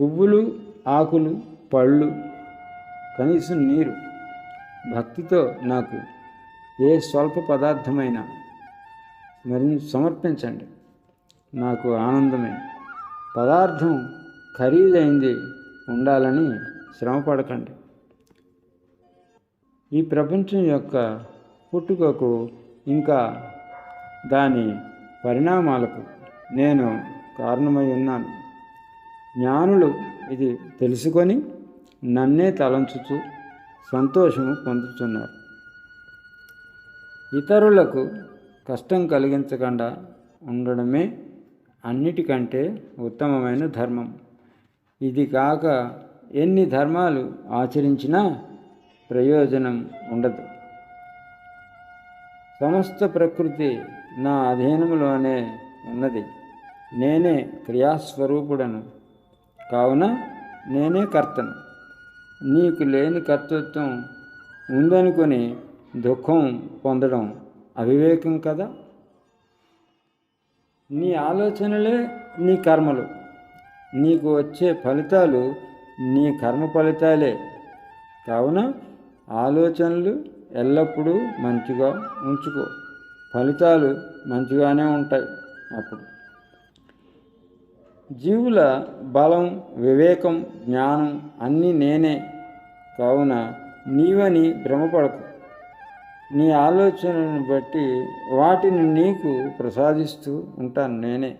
పువ్వులు ఆకులు పళ్ళు కనీసం నీరు. భక్తితో నాకు ఏ స్వల్ప పదార్థమైనా మరి సమర్పించండి. నాకు ఆనందమే. పదార్థం ఖరీదైంది ఉండాలని శ్రమపడకండి. ఈ ప్రపంచం యొక్క పుట్టుకకు ఇంకా దాని పరిణామాలకు నేను కారణమై ఉన్నాను. జ్ఞానులు ఇది తెలుసుకొని నన్నే తలంచుతూ సంతోషము పొందుతున్నారు. ఇతరులకు కష్టం కలిగించకుండా ఉండడమే అన్నిటికంటే ఉత్తమమైన ధర్మం. ఇది కాక ఎన్ని ధర్మాలు ఆచరించినా ప్రయోజనం ఉండదు. సమస్త ప్రకృతి నా అధీనంలోనే ఉన్నది. నేనే క్రియాస్వరూపుడను. కావున నేనే కర్తను. నీకు లేని కర్తృత్వం ఉందనుకొని దుఃఖం పొందడం అవివేకం కదా? నీ ఆలోచనలే నీ కర్మలు. నీకు వచ్చే ఫలితాలు నీ కర్మ ఫలితాలే. కావున ఆలోచనలు ఎల్లప్పుడూ మంచిగా ఉంచుకో. ఫలితాలు మంచిగానే ఉంటాయి అప్పుడు. జీవుల బలం వివేకం జ్ఞానం అన్నీ నేనే. కావున నీవని భ్రమపడకు. నీ ఆలోచనను బట్టి వాటిని నీకు ప్రసాదిస్తూ ఉంటాను నేనే.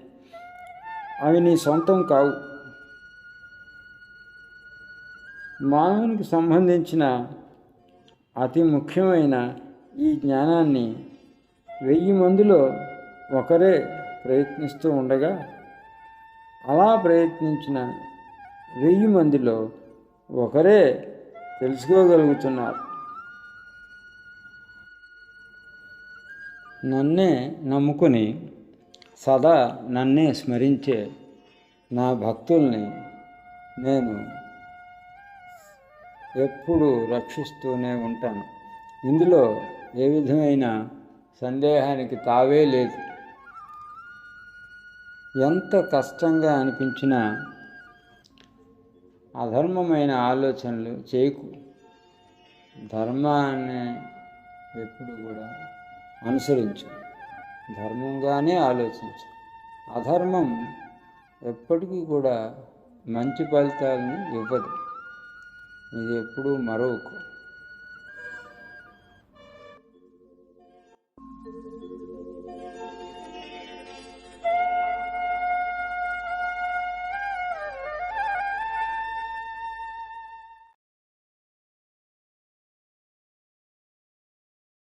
అవి నీ సొంతం కావు. మానవునికి సంబంధించిన అతి ముఖ్యమైన ఈ జ్ఞానాన్ని వెయ్యి మందిలో ఒకరే ప్రయత్నిస్తూ ఉండగా అలా ప్రయత్నించిన వెయ్యి మందిలో ఒకరే తెలుసుకోగలుగుతున్నారు. నన్నే నమ్ముకొని సదా నన్నే స్మరించే నా భక్తుల్ని నేను ఎప్పుడూ రక్షిస్తూనే ఉంటాను. ఇందులో ఏ విధమైన సందేహానికి తావే లేదు. ఎంత కష్టంగా అనిపించినా అధర్మమైన ఆలోచనలు చేయకు. ధర్మాన్ని ఎప్పుడు కూడా అనుసరించు ధర్మంగానే ఆలోచించు. అధర్మం ఎప్పటికీ కూడా మంచి ఫలితాలను ఇవ్వదు. ఇది ఎప్పుడూ మరొక